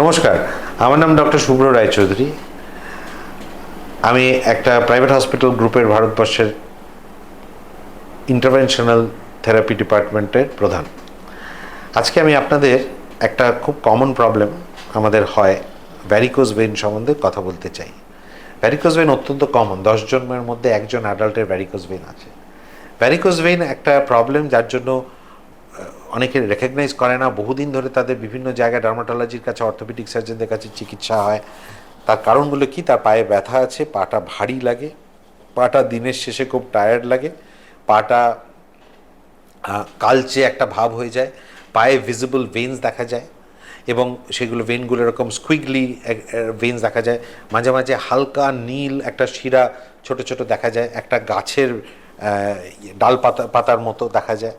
নমস্কার, আমার নাম ডক্টর শুভ্র রায়চৌধুরী। আমি একটা প্রাইভেট হসপিটাল গ্রুপের ভারতবর্ষের ইন্টারভেনশনাল থেরাপি ডিপার্টমেন্টের প্রধান। আজকে আমি আপনাদের একটা খুব কমন প্রবলেম আমাদের হয় ভ্যারিকোজ ভেইন সম্বন্ধে কথা বলতে চাই। ভ্যারিকোজ ভেইন অত্যন্ত কমন দশ জন্মের মধ্যে একজন অ্যাডাল্টের ভ্যারিকোজ ভেইন আছে। ভ্যারিকোজ ভেইন একটা প্রবলেম যার জন্য অনেকে রেকগনাইজ করে না, বহুদিন ধরে তাদের বিভিন্ন জায়গায় ডার্মাটোলজির কাছে অর্থোপেডিক সার্জনদের কাছে চিকিৎসা হয়। তার কারণগুলো কি? তার পায়ে ব্যথা আছে, পাটা ভারী লাগে, পাটা দিনের শেষে খুব টায়ার্ড লাগে, পাটা কালচে একটা ভাব হয়ে যায়, পায়ে ভিজিবল ভেন্স দেখা যায় এবং সেগুলো ভেনগুলো এরকম স্কুইগলি ভেন্স দেখা যায়। মাঝে মাঝে হালকা নীল একটা শিরা ছোট ছোট দেখা যায়, একটা গাছের ডাল পাতা, পাতার মতো দেখা যায়।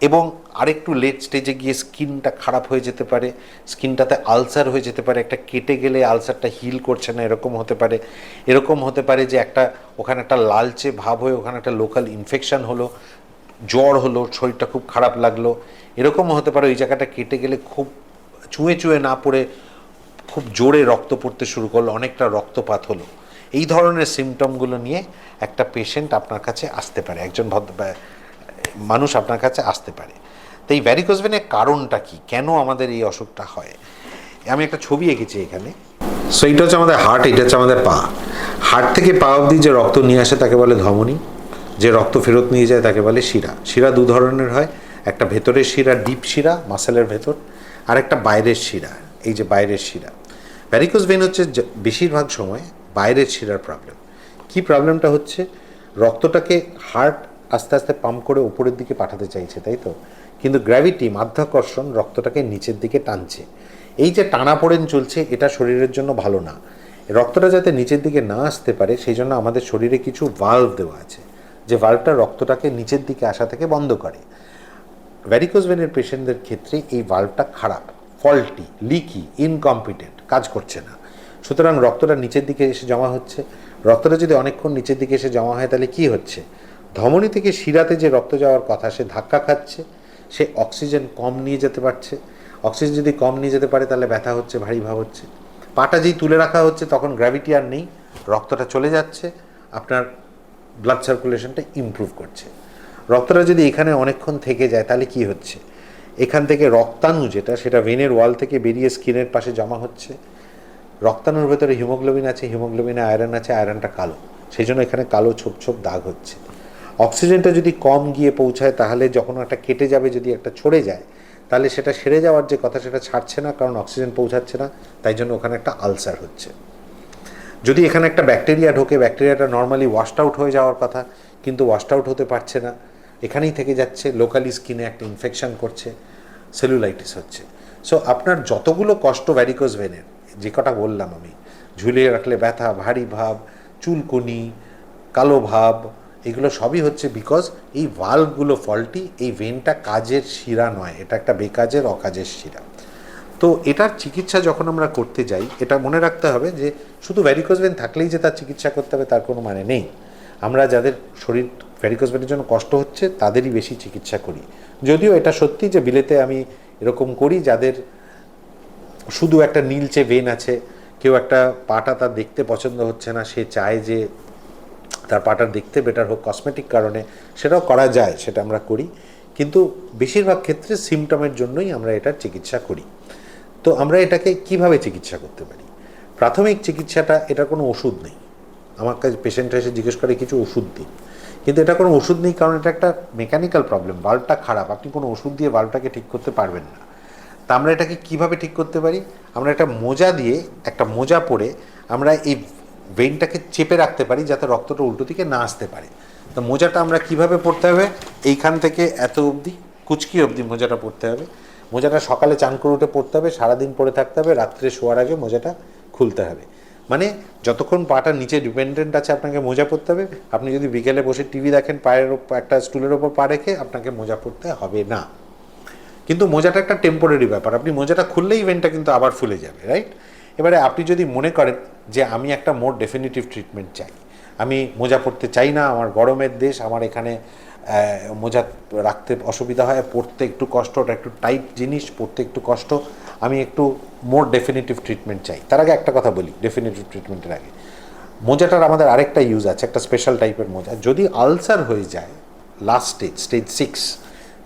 এবং আরেকটু লেট স্টেজে গিয়ে স্কিনটা খারাপ হয়ে যেতে পারে, স্কিনটাতে আলসার হয়ে যেতে পারে, একটা কেটে গেলে আলসারটা হিল করছে না, এরকম হতে পারে। এরকম হতে পারে যে একটা, ওখানে একটা লালচে ভাব হয়ে ওখানে একটা লোকাল ইনফেকশন হলো, জ্বর হলো, শরীরটা খুব খারাপ লাগল। এরকম হতে পারে ওই জায়গাটা কেটে গেলে খুব চুঁয়ে চুঁয়ে না পড়ে, খুব জোরে রক্ত পড়তে শুরু করল, অনেকটা রক্তপাত হলো। এই ধরনের সিমটমগুলো নিয়ে একটা পেশেন্ট আপনার কাছে আসতে পারে, একজন ভদ্র মানুষ আপনার কাছে আসতে পারে। তো এই ভ্যারিকোজ ভেনের কারণটা কি? কেন আমাদের এই অসুখটা হয়? আমি একটা ছবি এঁকেছি এখানে। সো এইটা হচ্ছে আমাদের হার্ট এটা হচ্ছে আমাদের পা। হার্ট থেকে পা অবধি যে রক্ত নিয়ে আসে তাকে বলে ধমনী। যে রক্ত ফেরত নিয়ে যায় তাকে বলে শিরা। শিরা দু ধরনের হয়। একটা ভেতরের শিরা ডিপ শিরা মাসেলের ভেতর, আর একটা বাইরের শিরা। এই যে বাইরের শিরা। ভ্যারিকোজ ভেন হচ্ছে বেশিরভাগ সময় বাইরের শিরার প্রবলেম কি প্রবলেমটা হচ্ছে? রক্তটাকে হার্ট আস্তে আস্তে পাম্প করে উপরের দিকে পাঠাতে চাইছে, তাই তো? কিন্তু গ্র্যাভিটি, মাধ্যাকর্ষণ রক্তটাকে নিচের দিকে টানছে। এই যে টানাপোড়েন চলছে, এটা শরীরের জন্য ভালো না। রক্তটা যাতে নিচের দিকে না আসতে পারে, সেই জন্য আমাদের শরীরে কিছু ভাল্ভ দেওয়া আছে, যে ভাল্ভটা রক্তটাকে নিচের দিকে আসা থেকে বন্ধ করে। ভ্যারিকোজ ভেনের পেশেন্টদের ক্ষেত্রে এই ভাল্ভটা খারাপ ফল্টি লিকি ইনকম্পিটেন্ট কাজ করছে না। সুতরাং রক্তটা নিচের দিকে এসে জমা হচ্ছে। রক্তটা যদি অনেকক্ষণ নিচের দিকে এসে জমা হয়, তাহলে কি হচ্ছে? ধমনী থেকে শিরাতে যে রক্ত যাওয়ার কথা, সে ধাক্কা খাচ্ছে, সে অক্সিজেন কম নিয়ে যেতে পারছে। অক্সিজেন যদি কম নিয়ে যেতে পারে, তাহলে ব্যথা হচ্ছে, ভারী ভাব হচ্ছে। পাটা যেই তুলে রাখা হচ্ছে, তখন গ্র্যাভিটি আর নেই, রক্তটা চলে যাচ্ছে, আপনার ব্লাড সার্কুলেশনটা ইমপ্রুভ করছে। রক্তটা যদি এখানে অনেকক্ষণ থেকে যায়, তাহলে কি হচ্ছে? এখান থেকে রক্তাণু যেটা, সেটা ভেনের ওয়াল থেকে বেরিয়ে স্কিনের পাশে জমা হচ্ছে। রক্তাণুর ভেতরে হিমোগ্লোবিন আছে হিমোগ্লোবিনে আয়রন আছে আয়রনটা কালো। সেই জন্য এখানে কালো ছোপ ছোপ দাগ হচ্ছে। অক্সিজেনটা যদি কম গিয়ে পৌঁছায়, তাহলে যখন একটা কেটে যাবে, যদি একটা ছড়ে যায়, তাহলে সেটা সেরে যাওয়ার যে কথা, সেটা ছাড়ছে না, কারণ অক্সিজেন পৌঁছাচ্ছে না, তাই জন্য ওখানে একটা আলসার হচ্ছে। যদি এখানে একটা ব্যাকটেরিয়া ঢোকে, ব্যাকটেরিয়াটা নর্মালি ওয়াশড আউট হয়ে যাওয়ার কথা, কিন্তু ওয়াশড আউট হতে পারছে না। এখানেই থেকে যাচ্ছে লোকালি স্কিনে একটা ইনফেকশন করছে সেলুলাইটিস হচ্ছে। সো আপনার যতগুলো কষ্ট ভ্যারিকোজ ভেনের যে কটা বললাম আমি, ঝুলিয়ে রাখলে ব্যথা, ভারী ভাব, চুলকুনি, কালো ভাব এগুলো সবই হচ্ছে বিকজ এই ভাল্বগুলো ফল্টি এই ভেনটা কাজের শিরা নয়, এটা একটা বেকাজের, অকাজের শিরা। তো এটার চিকিৎসা যখন আমরা করতে যাই, এটা মনে রাখতে হবে যে শুধু ভ্যারিকোজ ভেন থাকলেই যে তার চিকিৎসা করতে হবে, তার কোনো মানে নেই। আমরা যাদের শরীর ভ্যারিকোজ ভেনের জন্য কষ্ট হচ্ছে, তাদেরই বেশি চিকিৎসা করি। যদিও এটা সত্যি যে বিলেতে আমি এরকম করি, যাদের শুধু একটা নীলচে ভেন আছে, কেউ একটা পাটা তার দেখতে পছন্দ হচ্ছে না, সে চায় যে তার পাটার দেখতে বেটার হোক কসমেটিক কারণে সেটাও করা যায়, সেটা আমরা করি। কিন্তু বেশিরভাগ ক্ষেত্রে সিমটমের জন্যই আমরা এটার চিকিৎসা করি। তো আমরা এটাকে কীভাবে চিকিৎসা করতে পারি? প্রাথমিক চিকিৎসাটা এটার কোনো ওষুধ নেই। আমার কাছে পেশেন্ট এসে জিজ্ঞেস করে, কিছু ওষুধ দিন কিন্তু এটা কোনো ওষুধ নেই, কারণ এটা একটা মেকানিক্যাল প্রবলেম বাল্বটা খারাপ। আপনি কোনো ওষুধ দিয়ে বাল্বটাকে ঠিক করতে পারবেন না। তা আমরা এটাকে কীভাবে ঠিক করতে পারি? আমরা একটা মোজা দিয়ে, একটা মোজা পরে আমরা এই ভেইনটাকে চেপে রাখতে পারি যাতে রক্তটা উল্টো দিকে না আসতে পারে। তো মোজাটা আমরা কীভাবে পড়তে হবে? এইখান থেকে এত অবধি, কুচকি অবধি মোজাটা পড়তে হবে। মোজাটা সকালে চান করে উঠে পড়তে হবে, সারাদিন পরে থাকতে হবে, রাত্রে শোয়ার আগে মোজাটা খুলতে হবে। মানে যতক্ষণ পাটা নিচে ডিপেন্ডেন্ট আছে, আপনাকে মোজা পরতে হবে। আপনি যদি বিকেলে বসে টিভি দেখেন, পায়ের একটা স্টুলের ওপর পা রেখে আপনাকে মোজা পরতে হবে না। কিন্তু মোজাটা একটা টেম্পোরারি ব্যাপার। আপনি মোজাটা খুললেই ইভেন্টটা কিন্তু আবার ফুলে যাবে রাইট এবারে আপনি যদি মনে করেন যে আমি একটা মোর ডেফিনিটিভ ট্রিটমেন্ট চাই, আমি মোজা পরতে চাই না, আমার গরমের দেশ, আমার এখানে মোজা রাখতে অসুবিধা হয় পড়তে একটু কষ্ট, ওটা একটু টাইট জিনিস পড়তে একটু কষ্ট, আমি একটু মোর ডেফিনেটিভ ট্রিটমেন্ট চাই। তার আগে একটা কথা বলি ডেফিনেটিভ ট্রিটমেন্টের আগে। মোজাটার আমাদের আরেকটা ইউজ আছে, একটা স্পেশাল টাইপের মোজা। যদি আলসার হয়ে যায় লাস্ট স্টেজ স্টেজ সিক্স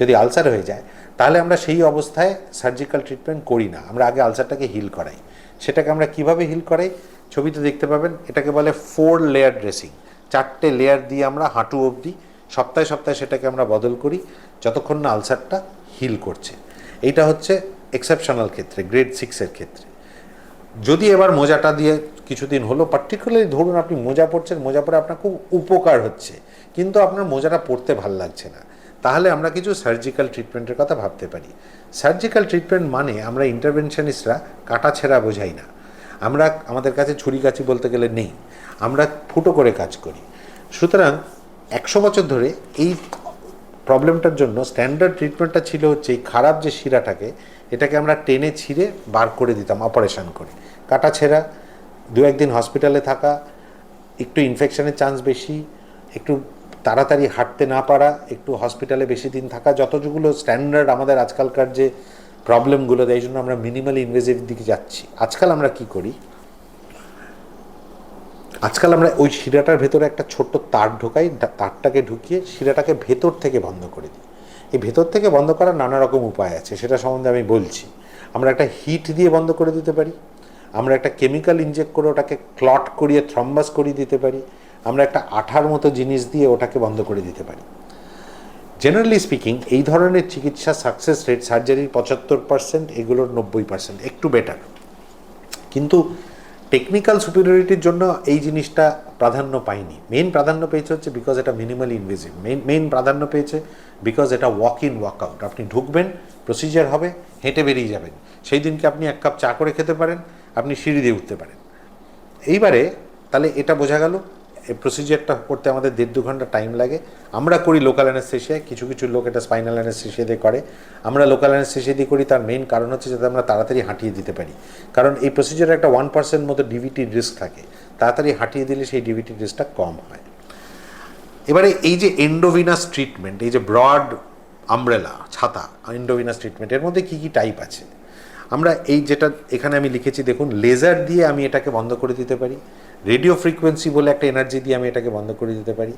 যদি আলসার হয়ে যায়, তাহলে আমরা সেই অবস্থায় সার্জিক্যাল ট্রিটমেন্ট করি না। আমরা আগে আলসারটাকে হিল করাই। সেটাকে আমরা কীভাবে হিল করাই? ছবিতে দেখতে পাবেন, এটাকে বলে ফোর লেয়ার ড্রেসিং চারটে লেয়ার দিয়ে আমরা হাঁটু অবধি, সপ্তাহে সপ্তাহে সেটাকে আমরা বদল করি, যতক্ষণ না আলসারটা হিল করছে। এইটা হচ্ছে এক্সেপশনাল ক্ষেত্রে গ্রেড সিক্সের ক্ষেত্রে। যদি এবার মোজাটা দিয়ে কিছুদিন হলো পার্টিকুলারলি ধরুন আপনি মোজা পরছেন, মোজা পরে আপনার খুব উপকার হচ্ছে, কিন্তু আপনার মোজাটা পরতে ভালো লাগছে না। তাহলে আমরা কিছু সার্জিক্যাল ট্রিটমেন্টের কথা ভাবতে পারি। সার্জিক্যাল ট্রিটমেন্ট মানে আমরা ইন্টারভেনশনিস্টরা কাটা ছেঁড়া বোঝাই না। আমরা আমাদের কাছে ছুরি কাছি বলতে গেলে নেই। আমরা ফুটো করে কাজ করি। সুতরাং একশো বছর ধরে এই প্রবলেমটার জন্য স্ট্যান্ডার্ড ট্রিটমেন্টটা ছিল হচ্ছে এই খারাপ যে শিরাটাকে, এটাকে আমরা টেনে ছিঁড়ে বার করে দিতাম অপারেশন করে। কাটা ছেঁড়া দু একদিন হসপিটালে থাকা, একটু ইনফেকশনের চান্স বেশি, একটু তাড়াতাড়ি হাঁটতে না পারা, একটু হসপিটালে বেশি দিন থাকা যতগুলো স্ট্যান্ডার্ড আমাদের আজকালকার যে প্রবলেমগুলো দেয় এই জন্য আমরা মিনিমাল ইনভেসিভ দিকে যাচ্ছি। আজকাল আমরা কি করি? আজকাল আমরা ওই শিরাটার ভেতরে একটা ছোট্ট তার ঢোকাই তারটাকে ঢুকিয়ে শিরাটাকে ভেতর থেকে বন্ধ করে দিই। এই ভেতর থেকে বন্ধ করার নানা রকম উপায় আছে, সেটা সম্বন্ধে আমি বলছি। আমরা একটা হিট দিয়ে বন্ধ করে দিতে পারি, আমরা একটা কেমিক্যাল ইনজেক্ট করে ওটাকে ক্লট করিয়ে থ্রম্বাস করিয়ে দিতে পারি আমরা একটা আঠার মতো জিনিস দিয়ে ওটাকে বন্ধ করে দিতে পারি। জেনারেলি স্পিকিং এই ধরনের চিকিৎসা সাকসেস রেট সার্জারির পঁচাত্তর পার্সেন্ট এগুলোর নব্বই পার্সেন্ট একটু বেটার কিন্তু টেকনিক্যাল সুপিরিয়রিটির জন্য এই জিনিসটা প্রাধান্য পায়নি মেইন প্রাধান্য পেয়েছে হচ্ছে বিকজ এটা মিনিমালি ইনভেসিভ মেইন মেইন প্রাধান্য পেয়েছে বিকজ এটা ওয়াক ইন ওয়াক আউট আপনি ঢুকবেন প্রসিজার হবে, হেঁটে বেরিয়ে যাবেন। সেই দিনকে আপনি এক কাপ চা করে খেতে পারেন, আপনি সিঁড়ি দিয়ে উঠতে পারেন। এইবারে তাহলে এটা বোঝা গেল এই প্রসিজারটা করতে আমাদের দেড় দু ঘণ্টা টাইম লাগে। আমরা করি লোকাল অ্যানেস্থেশিয়ায় কিছু কিছু লোক এটা স্পাইনাল অ্যানেস্থেশিয়া দিয়ে করে। আমরা লোকাল অ্যানেস্থেশিয়া দিয়ে করি, তার মেইন কারণ হচ্ছে যাতে আমরা তাড়াতাড়ি হাঁটিয়ে দিতে পারি। কারণ এই প্রসিজারে একটা ওয়ান পার্সেন্ট মতো ডিভিটি রিস্ক থাকে। তাড়াতাড়ি হাঁটিয়ে দিলে সেই ডিভিটি রিস্কটা কম হয়। এবারে এই যে এন্ডোভিনাস ট্রিটমেন্ট এই যে ব্রড আমব্রেলা ছাতা এন্ডোভিনাস ট্রিটমেন্ট এর মধ্যে কী কী টাইপ আছে? আমরা এই যেটা এখানে আমি লিখেছি, দেখুন লেজার দিয়ে আমি এটাকে বন্ধ করে দিতে পারি। রেডিও ফ্রিকোয়েন্সি বলে একটা এনার্জি দিয়ে আমি এটাকে বন্ধ করে দিতে পারি,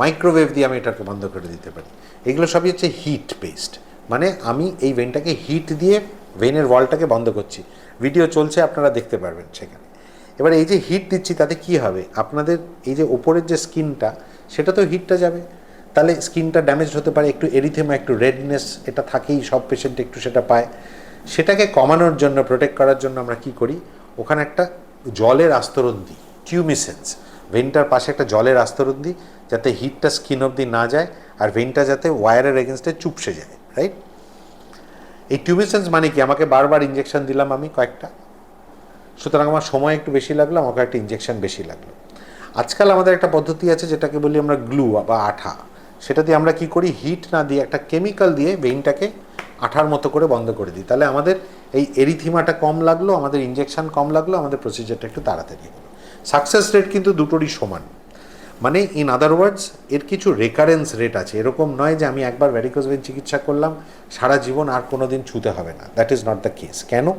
মাইক্রোওয়েভ দিয়ে আমি এটাকে বন্ধ করে দিতে পারি। এগুলো সবই হচ্ছে হিট বেসড মানে আমি এই ভেনটাকে হিট দিয়ে ভেনের ওয়ালটাকে বন্ধ করছি। ভিডিও চলছে, আপনারা দেখতে পারবেন সেখানে। এবার এই যে হিট দিচ্ছি, তাতে কি হবে? আপনাদের এই যে ওপরের যে স্কিনটা সেটা তো হিটটা যাবে। তাহলে স্কিনটা ড্যামেজ হতে পারে, একটু এরিথেমা একটু রেডনেস এটা থাকেই, সব পেশেন্ট একটু সেটা পায়। সেটাকে কমানোর জন্য প্রোটেক্ট করার জন্য আমরা কি করি? ওখানে একটা জলের আস্তরণ দিই। টিউমিসেন্স ভেনটার পাশে একটা জলের আস্তরণ দিই যাতে হিটটা স্কিন অবধি না যায় আর ভেনটা যাতে ওয়ারের এগেনস্টে চুপসে যায় রাইট এই টিউমিসেন্স মানে কি? আমাকে বারবার ইঞ্জেকশন দিলাম আমি কয়েকটা। সুতরাং আমার সময় একটু বেশি লাগল, আমাকে একটা ইঞ্জেকশন বেশি লাগল। আজকাল আমাদের একটা পদ্ধতি আছে যেটাকে বলি আমরা গ্লু বা আঠা। সেটা দিয়ে আমরা কি করি? হিট না দিয়ে একটা কেমিক্যাল দিয়ে ভেইনটাকে আঠার মতো করে বন্ধ করে দিই। তাহলে আমাদের এই এরিথিমাটা কম লাগল, আমাদের ইঞ্জেকশন কম লাগল, আমাদের প্রসিজারটা একটু তাড়াতাড়ি হলো। সাকসেস রেট কিন্তু দুটোরই সমান। মানে ইন আদার ওয়ার্ডস এর কিছু রেকারেন্স রেট আছে। এরকম নয় যে আমি একবার ভ্যারিকোজ চিকিৎসা করলাম, সারা জীবন আর কোনো দিন ছুতে হবে না। That is not the case কেন?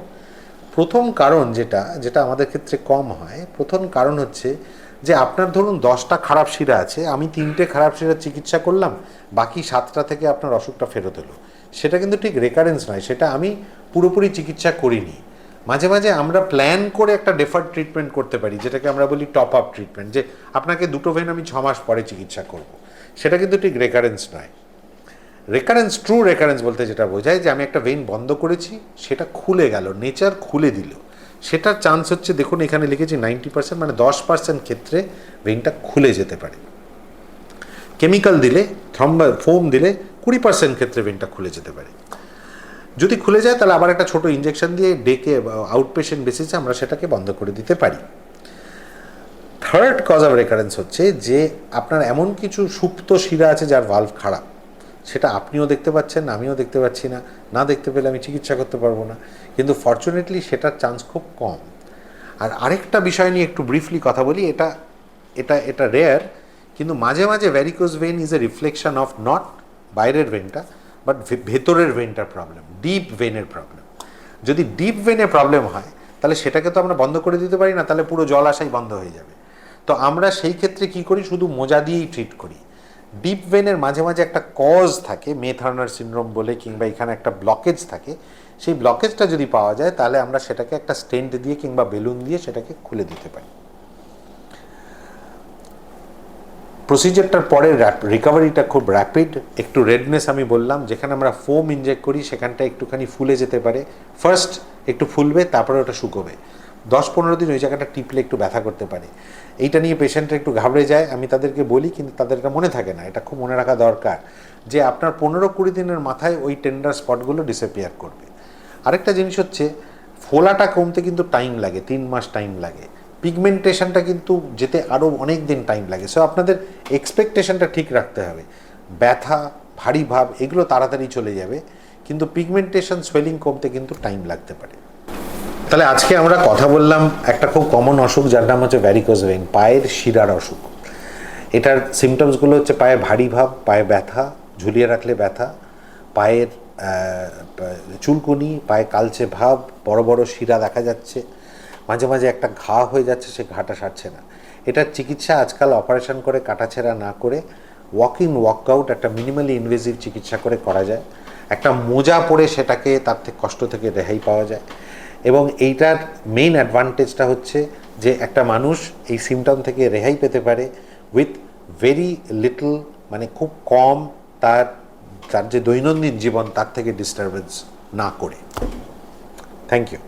প্রথম কারণ যেটা যেটা আমাদের ক্ষেত্রে কম হয়, প্রথম কারণ হচ্ছে যে আপনার ধরুন দশটা খারাপ শিরা আছে, আমি তিনটে খারাপ শিরার চিকিৎসা করলাম, বাকি সাতটা থেকে আপনার অসুখটা ফেরত এলো। সেটা কিন্তু ঠিক রেকারেন্স নয়। সেটা আমি পুরোপুরি চিকিৎসা করিনি। মাঝে মাঝে আমরা প্ল্যান করে একটা ডেফার্ড ট্রিটমেন্ট করতে পারি, যেটাকে আমরা বলি টপ আপ ট্রিটমেন্ট যে আপনাকে দুটো ভেন আমি মাস পরে চিকিৎসা করব। সেটা কিন্তু ঠিক রেকারেন্স নয়। রেকারেন্স ট্রু রেকারেন্স বলতে যেটা বোঝায় যে আমি একটা ভেইন বন্ধ করেছি, সেটা খুলে গেল নেচার খুলে দিল। সেটার চান্স হচ্ছে, দেখুন এখানে লিখেছি নাইনটি পার্সেন্ট মানে দশ পার্সেন্ট ক্ষেত্রে ভেইনটা খুলে যেতে পারে। কেমিক্যাল দিলে থ্রম্বা ফোম দিলে কুড়ি পার্সেন্ট ক্ষেত্রে ভেনটা খুলে যেতে পারে। যদি খুলে যায়, তাহলে আবার একটা ছোট ইঞ্জেকশন দিয়ে ডেকে আউট পেশেন্ট বেসিসে আমরা সেটাকে বন্ধ করে দিতে পারি। থার্ড কজ অফ রেকারেন্স হচ্ছে যে আপনার এমন কিছু সুপ্ত শিরা আছে যার ভালভ খারাপ। সেটা আপনিও দেখতে পাচ্ছেন, আমিও দেখতে পাচ্ছি না। না দেখতে পেলে আমি চিকিৎসা করতে পারব না। কিন্তু ফর্চুনেটলি সেটার চান্স খুব কম। আর আরেকটা বিষয় নিয়ে একটু ব্রিফলি কথা বলি, এটা এটা এটা রেয়ার কিন্তু মাঝে মাঝে varicose vein is a reflection of not বাইরের ভেনটা বাট ভেতরের ভেনটার প্রবলেম ডিপ ভেনের প্রবলেম যদি ডিপ ভেনে প্রবলেম হয়, তাহলে সেটাকে তো আমরা বন্ধ করে দিতে পারি না, তাহলে পুরো জল আসাই বন্ধ হয়ে যাবে। তো আমরা সেই ক্ষেত্রে কি করি? শুধু মোজা দিয়েই ট্রিট করি। ডিপ ভেনের মাঝে মাঝে একটা কজ থাকে মেথার্নার সিনড্রোম বলে, কিংবা এখানে একটা ব্লকেজ থাকে। সেই ব্লকেজটা যদি পাওয়া যায়, তাহলে আমরা সেটাকে একটা স্টেন্ট দিয়ে কিংবা বেলুন দিয়ে সেটাকে খুলে দিতে পারি। প্রসিজারটার পরে রিকভারিটা খুব র্যাপিড একটু রেডনেস আমি বললাম, যেখানে আমরা ফোম ইনজেক্ট করি সেখানটা একটুখানি ফুলে যেতে পারে। ফার্স্ট একটু ফুলবে, তারপরে ওটা শুকোবে। দশ পনেরো দিন ওই জায়গাটা টিপলে একটু ব্যথা করতে পারে। এইটা নিয়ে পেশেন্টরা একটু ঘাবড়ে যায়, আমি তাদেরকে বলি, কিন্তু তাদের এটা মনে থাকে না, এটা খুব মনে রাখা দরকার যে আপনার পনেরো কুড়ি দিনের মাথায় ওই টেন্ডার স্পটগুলো ডিসঅ্যাপিয়ার করবে। আরেকটা জিনিস হচ্ছে, ফোলাটা কমতে কিন্তু টাইম লাগে, তিন মাস টাইম লাগে। পিগমেন্টেশনটা কিন্তু যেতে আরও অনেক দিন টাইম লাগে। সো আপনাদের এক্সপেকটেশনটা ঠিক রাখতে হবে। ব্যথা, ভারী ভাব, এগুলো তাড়াতাড়ি চলে যাবে। কিন্তু পিগমেন্টেশন সোয়েলিং কমতে কিন্তু টাইম লাগতে পারে। তাহলে আজকে আমরা কথা বললাম একটা খুব কমন অসুখ, যার নাম হচ্ছে ভ্যারিকোজ ভেইন পায়ের শিরার অসুখ। এটার সিমটমসগুলো হচ্ছে পায়ে ভারী ভাব, পায়ে ব্যথা, ঝুলিয়ে রাখলে ব্যথা, পায়ের চুলকুনি, পায়ে কালচে ভাব, বড় বড় শিরা দেখা যাচ্ছে মাঝে মাঝে একটা ঘা হয়ে যাচ্ছে, সে ঘাটা সারছে না। এটার চিকিৎসা আজকাল অপারেশন করে, কাটাছেঁড়া না করে ওয়াকিং ইন ওয়াক আউট একটা মিনিমালি ইনভেসিভ চিকিৎসা করে করা যায়। একটা মোজা পরে সেটাকে তার থেকে কষ্ট থেকে রেহাই পাওয়া যায়। এবং এইটার মেইন অ্যাডভান্টেজটা হচ্ছে যে একটা মানুষ এই সিমটম থেকে রেহাই পেতে পারে উইথ ভেরি লিটল মানে খুব কম তার তার যে দৈনন্দিন জীবন, তার থেকে ডিস্টারবেন্স না করে। Thank you